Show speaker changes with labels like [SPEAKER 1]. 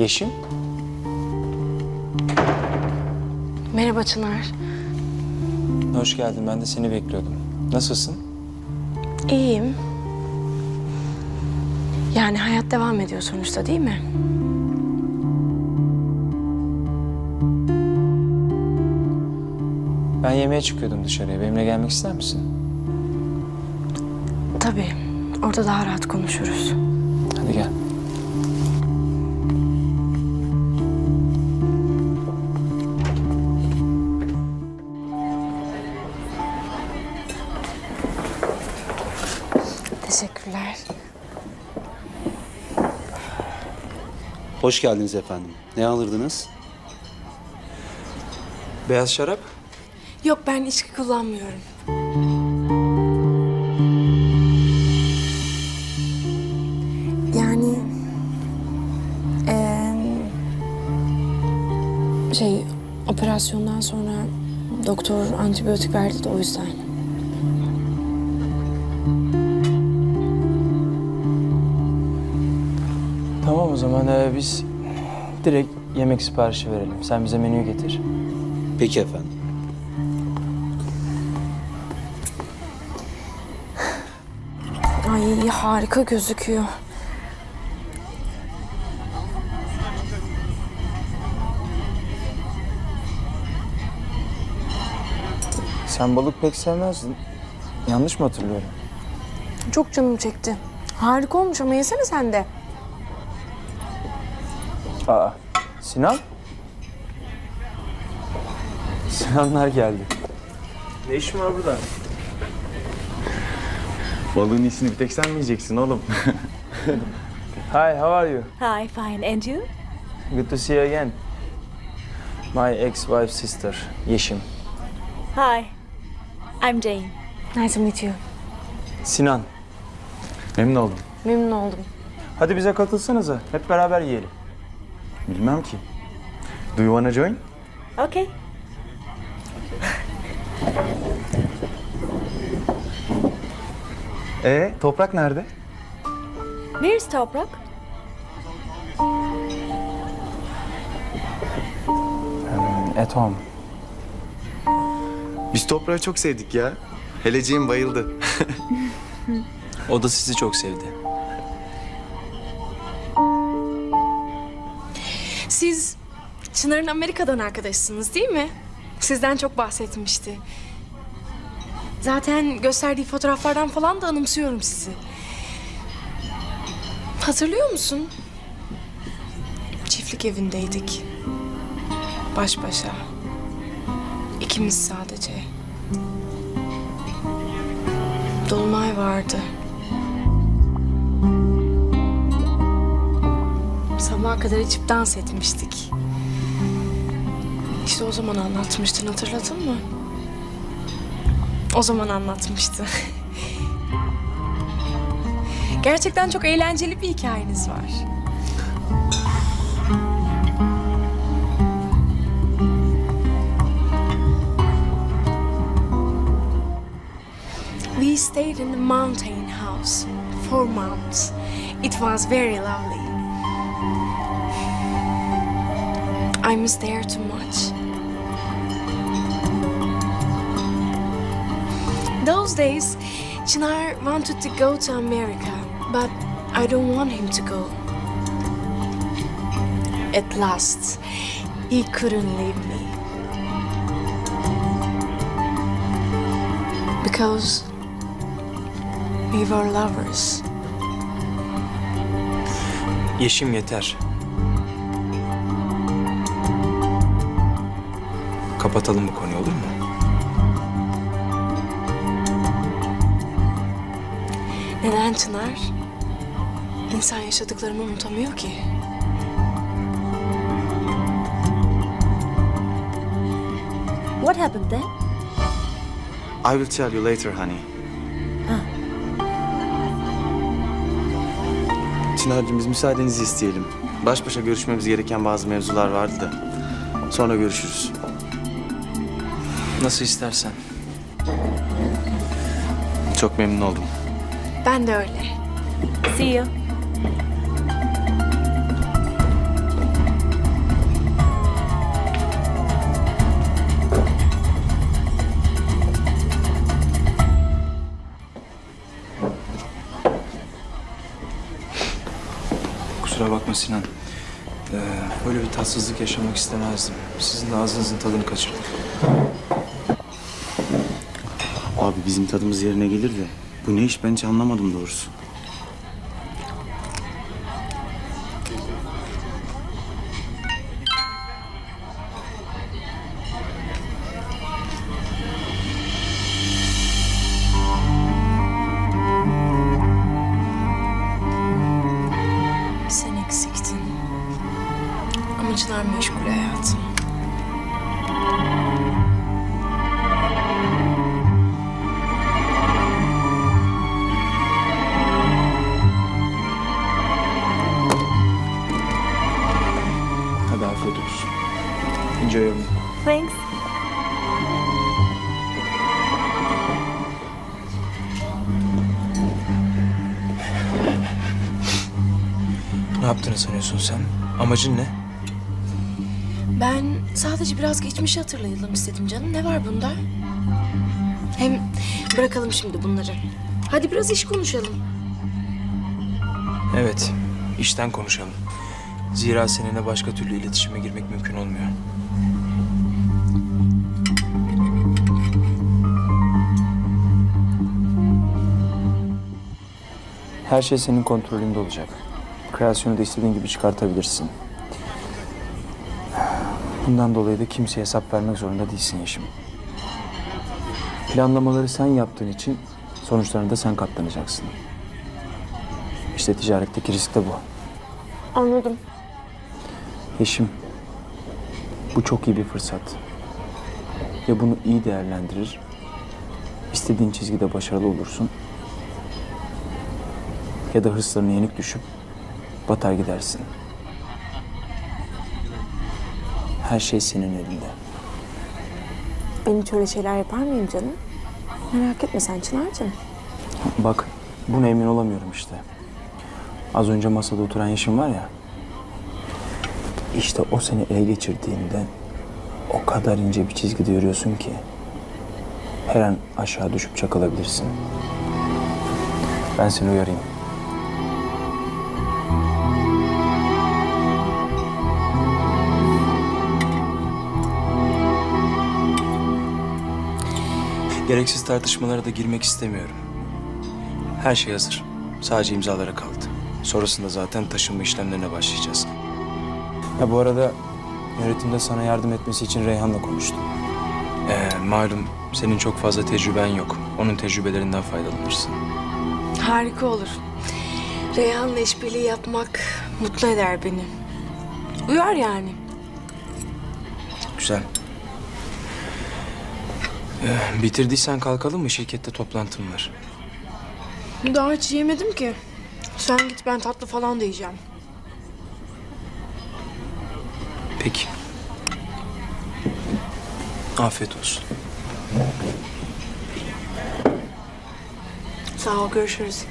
[SPEAKER 1] Yeşim?
[SPEAKER 2] Merhaba Çınar.
[SPEAKER 1] Hoş geldin. Ben de seni bekliyordum. Nasılsın?
[SPEAKER 2] İyiyim. Yani hayat devam ediyor sonuçta değil mi?
[SPEAKER 1] Ben yemeğe çıkıyordum dışarıya. Benimle gelmek ister misin?
[SPEAKER 2] Tabii. Orada daha rahat konuşuruz.
[SPEAKER 1] Hadi gel.
[SPEAKER 2] Teşekkürler.
[SPEAKER 3] Hoş geldiniz efendim. Ne alırdınız?
[SPEAKER 1] Beyaz şarap?
[SPEAKER 2] Yok ben içki kullanmıyorum. Yani... eee, şey, operasyondan sonra doktor antibiyotik verdi de o yüzden.
[SPEAKER 1] Tamam o zaman ee, biz direkt yemek siparişi verelim. Sen bize menüyü getir.
[SPEAKER 3] Peki efendim.
[SPEAKER 2] Ay harika gözüküyor.
[SPEAKER 1] Sen balık pek sevmezdin. Yanlış mı hatırlıyorum?
[SPEAKER 2] Çok canım çekti. Harika olmuş ama yesene sen de.
[SPEAKER 1] Aa, Sinan? Sinanlar geldi.
[SPEAKER 4] Ne işin var burada? Balığın iyisini bir tek sen mi yiyeceksin oğlum?
[SPEAKER 1] Hi, how are you?
[SPEAKER 5] Hi, fine. And you?
[SPEAKER 1] Good to see you again. My ex-wife sister, Yeşim.
[SPEAKER 5] Hi. I'm Jane.
[SPEAKER 2] Nice to meet you.
[SPEAKER 1] Sinan,
[SPEAKER 4] Memnun oldum.
[SPEAKER 2] Memnun oldum.
[SPEAKER 1] hadi bize katılsanıza. Hep beraber yiyelim.
[SPEAKER 4] Bilmem ki. Do you wanna join?
[SPEAKER 5] Okay.
[SPEAKER 4] Ee, toprak nerede?
[SPEAKER 5] Where's Toprak?
[SPEAKER 1] At home.
[SPEAKER 4] Biz toprağı çok sevdik ya. Heleciğim bayıldı.
[SPEAKER 1] O da sizi çok sevdi.
[SPEAKER 2] Siz Çınar'ın Amerika'dan arkadaşsınız değil mi? Sizden çok bahsetmişti. Zaten gösterdiği fotoğraflardan falan da anımsıyorum sizi. Hatırlıyor musun? Çiftlik evindeydik. Baş başa. İkimiz sadece. Dolunay vardı. Sabaha kadar içip dans etmiştik. İşte o zaman anlatmıştın hatırladın mı? O zaman anlatmıştı. Gerçekten çok eğlenceli bir hikayeniz var. We stayed in a mountain house for months. It was very lovely. I miss there too much. Those days, Chinar wanted to go to America, but I don't want him to go. At last, he couldn't leave me. Because we were lovers.
[SPEAKER 1] Yeşim yeter. Kapatalım bu konuyu olur mu?
[SPEAKER 2] Neden Çınar? İnsan yaşadıklarını unutamıyor ki.
[SPEAKER 5] What happened then?
[SPEAKER 4] I will tell you later honey. Çınar'cığım biz müsaadenizi isteyelim. Baş başa görüşmemiz gereken bazı mevzular vardı da. Sonra görüşürüz.
[SPEAKER 1] Nasıl istersen.
[SPEAKER 4] Çok memnun oldum.
[SPEAKER 2] Ben de öyle.
[SPEAKER 5] See you.
[SPEAKER 1] Kusura bakma Sinan. Ee, böyle bir tatsızlık yaşamak istemezdim. Sizin de ağzınızın tadını kaçırdık.
[SPEAKER 4] Abi bizim tadımız yerine gelir de bu ne iş ben hiç anlamadım doğrusu.
[SPEAKER 2] Sen eksiktin. Ama Çınar meşgul
[SPEAKER 1] yaptığını sanıyorsun sen? Amacın ne?
[SPEAKER 2] Ben sadece biraz geçmişi hatırlayalım istedim canım. Ne var bunda? Hem bırakalım şimdi bunları. Hadi biraz iş konuşalım.
[SPEAKER 1] Evet, işten konuşalım. Zira seninle başka türlü iletişime girmek mümkün olmuyor. Her şey senin kontrolünde olacak. Kreasyonu da istediğin gibi çıkartabilirsin. Bundan dolayı da kimseye hesap vermek zorunda değilsin Yeşim. Planlamaları sen yaptığın için sonuçlarını da sen katlanacaksın. İşte ticaretteki risk de bu.
[SPEAKER 2] Anladım.
[SPEAKER 1] Yeşim, bu çok iyi bir fırsat. Ya bunu iyi değerlendirir, istediğin çizgide başarılı olursun. Ya da hırslarına yenik düşüp batar gidersin. Her şey senin elinde.
[SPEAKER 6] Ben hiç öyle şeyler yapar mıyım canım? Merak etme sen Çınar'cığım.
[SPEAKER 1] Bak, buna emin olamıyorum işte. Az önce masada oturan Yeşim var ya. İşte o seni ele geçirdiğinde o kadar ince bir çizgide yürüyorsun ki her an aşağı düşüp çakılabilirsin. Ben seni uyarayım. Gereksiz tartışmalara da girmek istemiyorum. Her şey hazır. Sadece imzalara kaldı. Sonrasında zaten taşınma işlemlerine başlayacağız. Ha bu arada yönetimde sana yardım etmesi için Reyhan'la konuştum. Ee, malum senin çok fazla tecrüben yok. Onun tecrübelerinden faydalanırsın.
[SPEAKER 2] Harika olur. Reyhan'la işbirliği yapmak mutlu eder beni. Uyar yani.
[SPEAKER 1] Güzel. Ee, bitirdiysen kalkalım mı? Şirkette toplantım var.
[SPEAKER 2] Daha hiç yemedim ki. Sen git ben tatlı falan da yiyeceğim.
[SPEAKER 1] Peki. Afiyet olsun.
[SPEAKER 2] Sağ ol görüşürüz.